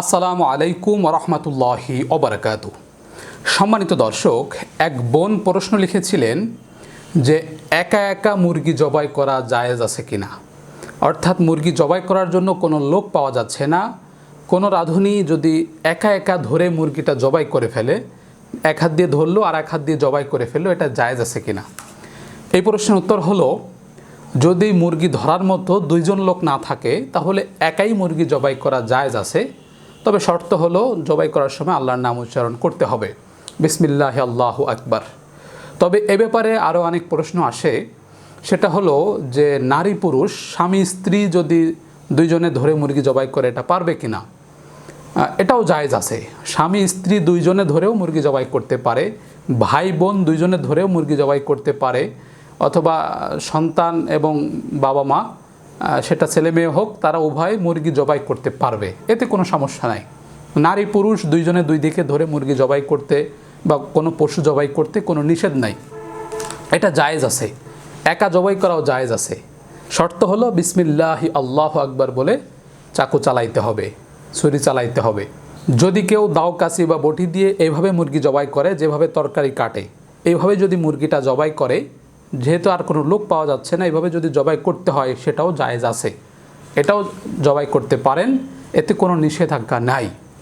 আসসালামু আলাইকুম রহমতুল্লাহি অবরাকাত সম্মানিত দর্শক, এক বোন প্রশ্ন লিখেছিলেন যে একা একা মুরগি জবাই করা জায়েজ আছে কিনা? অর্থাৎ মুরগি জবাই করার জন্য কোনো লোক পাওয়া যাচ্ছে না। কোনো রাঁধুনি যদি একা একা ধরে মুরগিটা জবাই করে ফেলে, এক হাত দিয়ে ধরলো আর এক হাত দিয়ে জবাই করে ফেলল, এটা জায়েজ আছে কিনা? এই প্রশ্নের উত্তর হলো, যদি মুরগি ধরার মতো দুইজন লোক না থাকে, তাহলে একাই মুরগি জবাই করা জায়েজ আছে। তবে শর্ত হলো জবাই করার সময় আল্লাহর নাম উচ্চারণ করতে হবে। বিসমিল্লাহ আল্লাহ আকবার। তবে এ ব্যাপারে আরও অনেক প্রশ্ন আসে। সেটা হলো যে নারী পুরুষ, স্বামী, স্ত্রী যদি দুইজনে ধরে মুরগি জবাই করে, এটা পারবে কি না এটাও জায়েজ আছে। স্বামী, স্ত্রী দুইজনে ধরেও মুরগি জবাই করতে পারে। ভাই, বোন দুইজনে ধরেও মুরগি জবাই করতে পারে। অথবা সন্তান এবং বাবা মা সেটা ছেলে মেয়ে হোক, তারা উভয় মুরগি জবাই করতে পারবে। এতে কোনো সমস্যা নাই। নারী পুরুষ দুইজনে দুই দিকে ধরে মুরগি জবাই করতে বা কোনো পশু জবাই করতে কোনো নিষেধ নাই। এটা জায়েজ আছে। একা জবাই করাও জায়েজ আছে। শর্ত হলো বিসমিল্লাহি আল্লাহ আকবার বলে চাকু চালাইতে হবে, ছুরি চালাইতে হবে। যদি কেউ দাও কাশি বা বটি দিয়ে এইভাবে মুরগি জবাই করে, যেভাবে তরকারি কাটে এইভাবে যদি মুরগিটা জবাই করে যেহেতু আর কোনো লোক পাওয়া যাচ্ছে না, এভাবে যদি জবাই করতে হয়, সেটাও জায়েজ আছে। এটাও জবাই করতে পারেন, এতে কোনো নিষেধাজ্ঞা নাই।